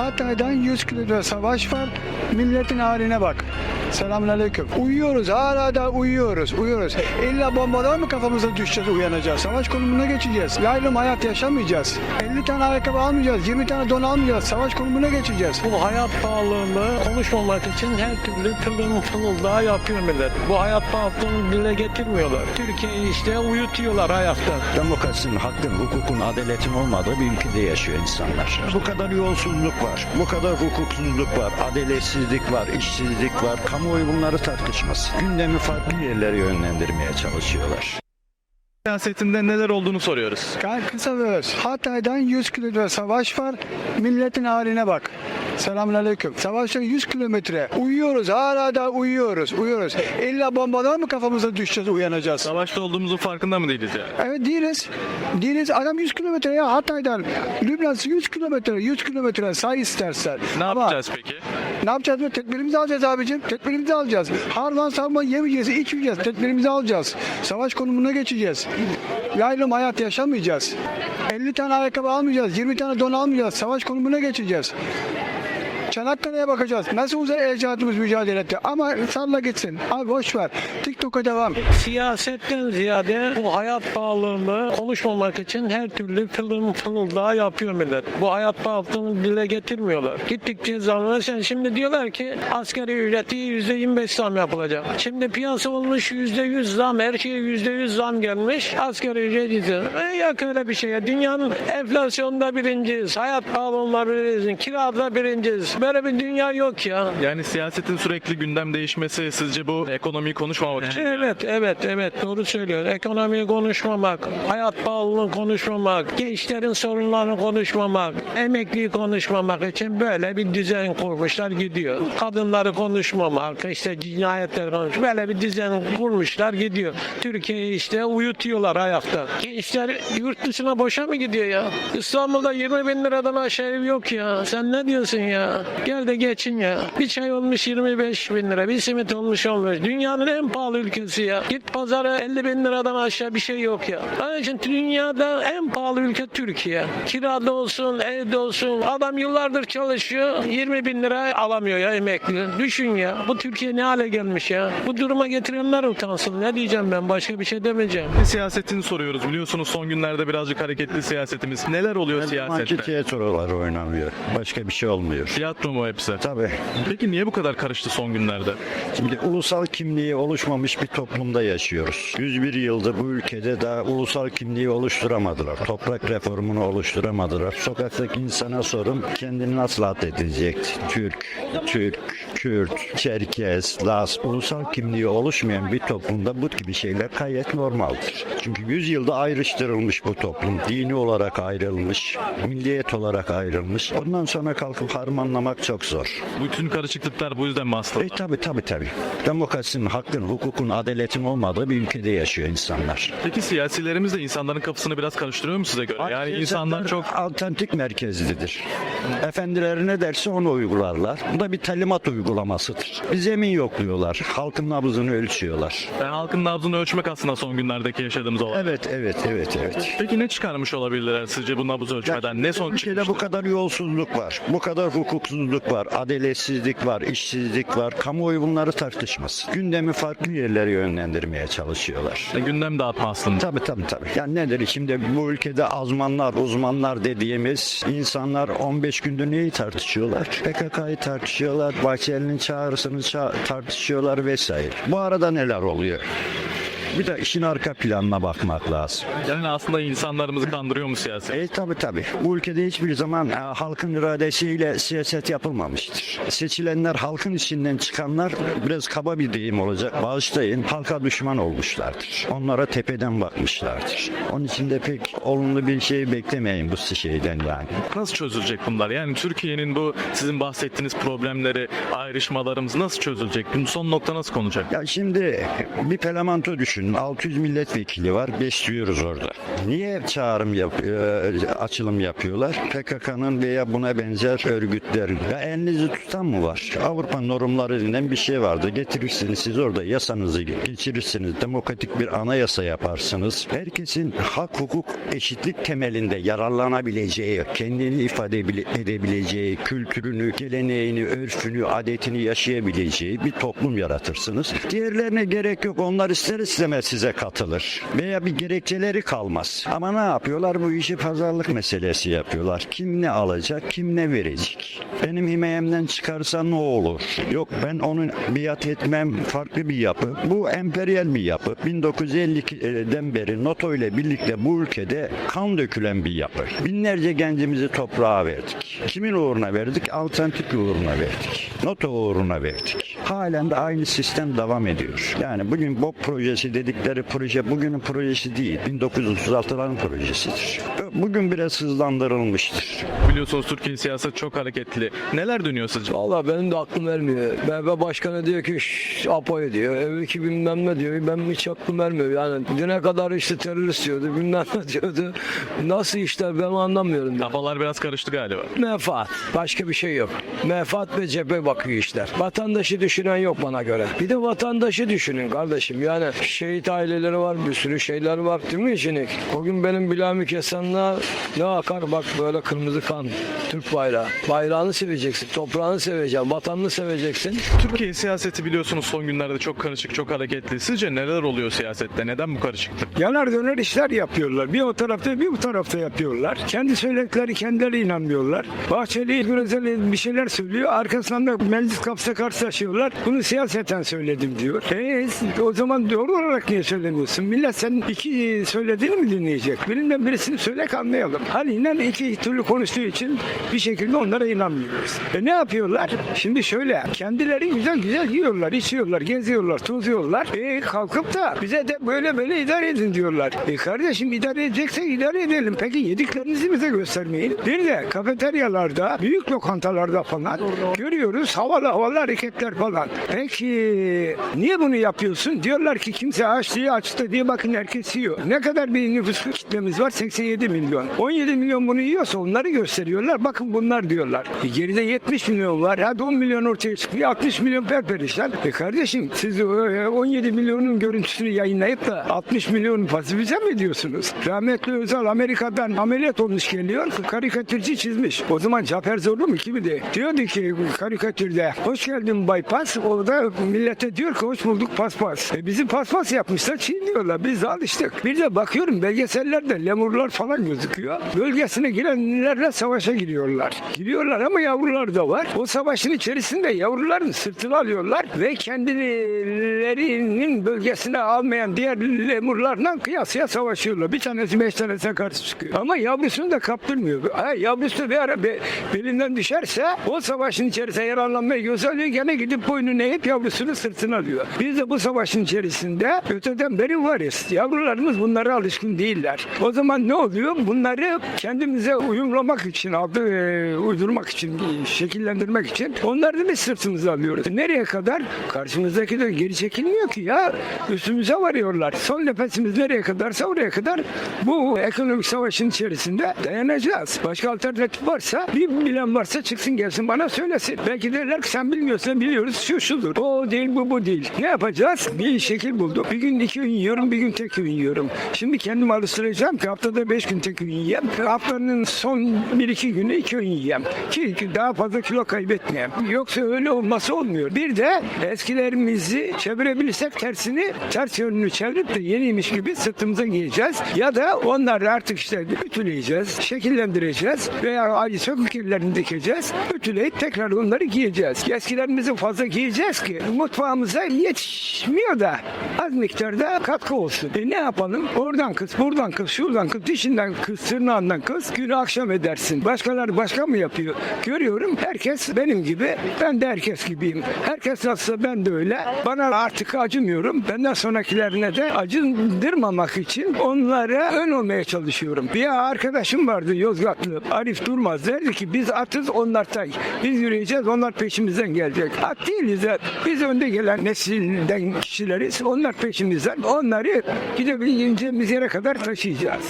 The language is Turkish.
Hatay'dan 100 kilometre savaş var. Milletin haline bak. Selamünaleyküm. Uyuyoruz. Hala da uyuyoruz. Uyuyoruz. İlla bombalar mı kafamıza düşeceğiz uyanacağız? Savaş konumuna geçeceğiz. Yaylım hayat yaşamayacağız. 50 tane ayakkabı almayacağız. 20 tane don almayacağız. Savaş konumuna geçeceğiz. Bu hayat pahalılığını konuşmamak için her türlü fılıldağı yapıyor millet. Bu hayat pahalılığını dile getirmiyorlar. Türkiye'yi işte uyutuyorlar ayakta. Demokrasinin, hakkın, hukukun, adaletin olmadığı bir ülkede yaşıyor insanlar. Bu kadar yolsuzluk var, bu kadar hukuksuzluk var, adaletsizlik var, işsizlik var. Kamuoyu bunları tartışmaz. Gündemi farklı yerlere yönlendirmeye çalışıyorlar. Siyasetinde neler olduğunu soruyoruz. Yani kısa ve öz. Hatay'dan 100 kilometre savaş var. Milletin haline bak. Selamünaleyküm. Savaşta 100 kilometre. Uyuyoruz. Hala da uyuyoruz. Uyuyoruz. İlla bombalar mı kafamıza düşeceğiz uyanacağız? Savaşta olduğumuzun farkında mı değiliz yani? Evet değiliz. Değiliz. Adam 100 kilometre ya Hatay'dan. Lübnan 100 kilometre. 100 kilometre say istersen. Ne Ama yapacağız peki? Ne yapacağız? Böyle Tedbirimizi alacağız abicim. Tedbirimizi alacağız. Harman savunma yemeyeceğiz, içmeyeceğiz. Tedbirimizi alacağız. Savaş konumuna geçeceğiz. Yaylım hayat yaşamayacağız. 50 tane ayakkabı almayacağız. 20 tane don almayacağız. Savaş konumuna geçeceğiz. Çanakkale'ye bakacağız. Nasıl uzay ecdadımız mücadele etti. Ama salla gitsin. Abi boş ver. TikTok'a devam. Siyasetten ziyade bu hayat pahalılığını konuşmamak için her türlü kılın fılıldağı yapıyor millet. Bu hayat pahalılığını dile getirmiyorlar. Gittikçe zamlar sen şimdi diyorlar ki asgari ücreti %25 zam yapılacak. Şimdi piyasa olmuş %100 zam, her şeye %100 zam gelmiş. Asgari ücret yüzü. E yok öyle bir şey. ya. Dünyanın enflasyonda birinciyiz. Hayat pahalılığında birinciyiz. Kirada birinciyiz. Böyle bir dünya yok ya. Yani siyasetin sürekli gündem değişmesi sizce bu ekonomiyi konuşmamak için? Evet, evet, evet doğru söylüyor. Ekonomiyi konuşmamak, hayat pahalılığını konuşmamak, gençlerin sorunlarını konuşmamak, emekliyi konuşmamak için böyle bir düzen kurmuşlar gidiyor. Kadınları konuşmamak, işte cinayetleri konuş, böyle bir düzen kurmuşlar gidiyor. Türkiye'yi işte uyutuyorlar ayakta. Gençler yurt dışına boşa mı gidiyor ya? İstanbul'da 20 bin liradan aşağı ev yok ya. Sen ne diyorsun ya? Gel de geçin ya. Bir çay olmuş 25 bin lira, bir simit olmuş olmuş. Dünyanın en pahalı ülkesi ya. Git pazara 50 bin liradan aşağı bir şey yok ya. Onun için dünyada en pahalı ülke Türkiye. Kirada olsun, evde olsun. Adam yıllardır çalışıyor. 20 bin lira alamıyor ya emekli. Düşün ya. Bu Türkiye ne hale gelmiş ya. Bu duruma getirenler utansın. Ne diyeceğim ben? Başka bir şey demeyeceğim. Siyasetini soruyoruz. Biliyorsunuz son günlerde birazcık hareketli siyasetimiz. Neler oluyor Zamanki siyasette? tiyatrolar oynanıyor. Başka bir şey olmuyor. Tiyatro mu hepsi? Tabii. Peki niye bu kadar karıştı son günlerde? Şimdi ulusal kimliği oluşmamış bir toplumda yaşıyoruz. 101 yıldır bu ülkede daha ulusal kimliği oluşturamadılar. Toprak reformunu oluşturamadılar. Sokaktaki insana sorun kendini nasıl addedecek? Türk, Türk, Kürt, Çerkez, Laz. Ulusal kimliği oluşmayan bir toplumda bu gibi şeyler gayet normaldir. Çünkü 100 yılda ayrıştırılmış bu toplum. Dini olarak ayrılmış, milliyet olarak ayrılmış. Ondan sonra kalkıp harmanlamak çok zor. Bütün karışıklıklar bu yüzden mi aslında? E tabi tabi tabi. Demokrasinin, hakkın, hukukun, adaletin olmadığı bir ülkede yaşıyor insanlar. Peki siyasilerimiz de insanların kafasını biraz karıştırıyor mu size göre? Yani insanlar çok Alternatif merkezlidir. Efendileri ne derse onu uygularlar. Bu da bir talimat uygulamasıdır. Bir zemin yokluyorlar. Halkın nabzını ölçüyorlar. yani halkın nabzını ölçmek aslında son günlerdeki yaşadığımız olay. Evet, evet, evet, evet. Peki ne çıkarmış olabilirler sizce bu nabız ölçmeden? Ne sonuç Ülkede bu çıkmıştır? kadar yolsuzluk var. Bu kadar hukuksuzluk var. Adaletsizlik var. işsizlik var. Kamuoyu bunları tartışmaz. Gündemi farklı yerlere yönlendirmeye çalışıyorlar. E, Gündem dağıtma aslında. Tabii tabii tabii. Yani nedir şimdi bu ülkede azmanlar, uzmanlar dediğimiz insanlar 15 gündür neyi tartışıyorlar? PKK'yı tartışıyorlar, Bahçeli'nin çağrısını ça- tartışıyorlar vesaire. Bu arada neler oluyor? Bir de işin arka planına bakmak lazım. Yani aslında insanlarımızı kandırıyor mu siyaset? E tabi tabi. Bu ülkede hiçbir zaman e, halkın iradesiyle siyaset yapılmamıştır. Seçilenler halkın içinden çıkanlar biraz kaba bir deyim olacak. Bağışlayın halka düşman olmuşlardır. Onlara tepeden bakmışlardır. Onun için de pek olumlu bir şey beklemeyin bu şeyden yani. Nasıl çözülecek bunlar? Yani Türkiye'nin bu sizin bahsettiğiniz problemleri, ayrışmalarımız nasıl çözülecek? Bunun son nokta nasıl konacak? Ya şimdi bir parlamento düşünün. Düşünün 600 milletvekili var besliyoruz orada. Niye çağrım yap, e, açılım yapıyorlar? PKK'nın veya buna benzer örgütlerin. Ya elinizi tutan mı var? Avrupa normları denen bir şey vardı. Getirirsiniz siz orada yasanızı geçirirsiniz. Demokratik bir anayasa yaparsınız. Herkesin hak, hukuk, eşitlik temelinde yararlanabileceği, kendini ifade ebile- edebileceği, kültürünü, geleneğini, örfünü, adetini yaşayabileceği bir toplum yaratırsınız. Diğerlerine gerek yok. Onlar ister istemez size katılır. Veya bir gerekçeleri kalmaz. Ama ne yapıyorlar? Bu işi pazarlık meselesi yapıyorlar. Kim ne alacak, kim ne verecek? Benim himayemden çıkarsa ne olur? Yok ben onun biat etmem farklı bir yapı. Bu emperyal bir yapı. 1952'den beri NATO ile birlikte bu ülkede kan dökülen bir yapı. Binlerce gencimizi toprağa verdik. Kimin uğruna verdik? Alternatif uğruna verdik. NATO uğruna verdik. Halen de aynı sistem devam ediyor. Yani bugün BOP projesi dedikleri proje bugünün projesi değil. 1936'ların projesidir. Bugün biraz hızlandırılmıştır. Biliyorsunuz Türkiye siyaset çok hareketli. Neler dönüyor sizce? Valla benim de aklım vermiyor. MHP başkanı diyor ki "Şşş, Apo'yu diyor. Öbürki bilmem ne diyor. Ben hiç aklım vermiyor. Yani düne kadar işte terörist diyordu. Bilmem ne diyordu. Nasıl işler ben anlamıyorum. Kafalar biraz karıştı galiba. Menfaat. Başka bir şey yok. Menfaat ve cephe bakıyor işler. Vatandaşı düşünen yok bana göre. Bir de vatandaşı düşünün kardeşim. Yani şehit aileleri var. Bir sürü şeyler var. Değil mi şimdi? O gün benim bilamı kesenler ne akar bak böyle kırmızı kan. Türk bayrağı. Bayrağını seveceksin. Toprağını seveceksin. Vatanını seveceksin. Türkiye siyaseti biliyorsunuz son günlerde çok karışık, çok hareketli. Sizce neler oluyor siyasette? Neden bu karışıklık? Yanar döner işler yapıyorlar. Bir o tarafta bir bu tarafta yapıyorlar. Kendi söyledikleri kendileri inanmıyorlar. Bahçeli Gürezel bir şeyler söylüyor. Arkasından da meclis kapsa karşılaşıyorlar. Bunu siyaseten söyledim diyor. E o zaman doğru olarak niye söylemiyorsun? Millet senin iki söylediğini mi dinleyecek? Birinden birisini söyle anlayalım. Haliyle iki türlü konuştuğu için bir şekilde onlara inanmıyoruz. E ne yapıyorlar? Şimdi şöyle kendileri güzel güzel yiyorlar, içiyorlar, geziyorlar, tozuyorlar. E kalkıp da bize de böyle böyle idare edin diyorlar. E kardeşim idare edeceksek idare edelim. Peki yediklerinizi bize göstermeyin. Bir de kafeteryalarda, büyük lokantalarda falan görüyoruz havalı havalı hareketler falan. Peki niye bunu yapıyorsun? Diyorlar ki kimse aç diye açtı diye bakın herkes yiyor. Ne kadar bir nüfus kitlemiz var? 87 milyon. 17 milyon bunu yiyorsa onları gösteriyorlar. Bakın bunlar diyorlar. E geride 70 milyon var. Hadi 10 milyon ortaya çıkıyor. 60 milyon perperişan. E kardeşim siz e, 17 milyonun görüntüsünü yayınlayıp da 60 milyon pasifize mi ediyorsunuz? Rahmetli Özal Amerika'dan ameliyat olmuş geliyor. Karikatürcü çizmiş. O zaman Cafer Zorlu mu kimi? Diyordu ki karikatürde hoş geldin bypass. O da millete diyor ki hoş bulduk paspas. E bizi paspas yapmışlar çiğniyorlar. Biz de alıştık. Bir de bakıyorum belgesellerde lemurlar falan gözüküyor. Bölgesine girenlerle savaşa giriyorlar. Giriyorlar ama yavrular da var. O savaşın içerisinde yavruların sırtını alıyorlar ve kendilerinin bölgesine almayan diğer lemurlarla kıyasıya savaşıyorlar. Bir tanesi beş tanesine karşı çıkıyor. Ama yavrusunu da kaptırmıyor. Ha, yavrusu bir ara be- belinden düşerse o savaşın içerisinde yararlanmayı göze alıyor. Gene gidip boynunu eğip yavrusunu sırtına alıyor. Biz de bu savaşın içerisinde öteden beri varız. Yavrularımız bunlara alışkın değiller. O zaman ne oluyor? Bunları kendimize uyumlamak için, adı e, uydurmak için, şekillendirmek için onları da sırtımıza alıyoruz. Nereye kadar? Karşımızdaki de geri çekilmiyor ki ya. Üstümüze varıyorlar. Son nefesimiz nereye kadarsa oraya kadar bu ekonomik savaşın içerisinde dayanacağız. Başka alternatif varsa, bir bilen varsa çıksın gelsin bana söylesin. Belki derler ki sen bilmiyorsan biliyoruz şu şudur. O değil bu bu değil. Ne yapacağız? Bir şekil bulduk. Bir gün iki öğün yiyorum, bir gün tek öğün yiyorum. Şimdi kendimi alıştıracağım ki haftada beş gün tek öğün yiyeyim. Haftanın son bir iki günü iki öğün yiyeyim. Ki daha fazla kilo kaybetmeyeyim. Yoksa öyle olması olmuyor. Bir de eskilerimizi çevirebilirsek tersini, ters yönünü çevirip de yeniymiş gibi sırtımıza giyeceğiz. Ya da onları artık işte ütüleyeceğiz, şekillendireceğiz veya ay söküklerini dikeceğiz. Ütüleyip tekrar onları giyeceğiz. Eskilerimizi fazla giyeceğiz ki mutfağımıza yetişmiyor da az miktarda katkı olsun. E ne yapalım? Oradan kız, buradan kız, şuradan kız, dişinden kız, tırnağından kız, günü akşam edersin. Başkaları başka mı yapıyor? Görüyorum herkes benim gibi, ben de herkes gibiyim. Herkes nasılsa ben de öyle. Bana artık acımıyorum. Benden sonrakilerine de acındırmamak için onlara ön olmaya çalışıyorum. Bir arkadaşım vardı Yozgatlı, Arif Durmaz derdi ki biz atız onlar tay. Biz yürüyeceğiz onlar peşimizden gelecek. At değil değiliz. Biz önde gelen nesilden kişileriz. Onlar peşimizden. Onları gidebileceğimiz yere kadar taşıyacağız.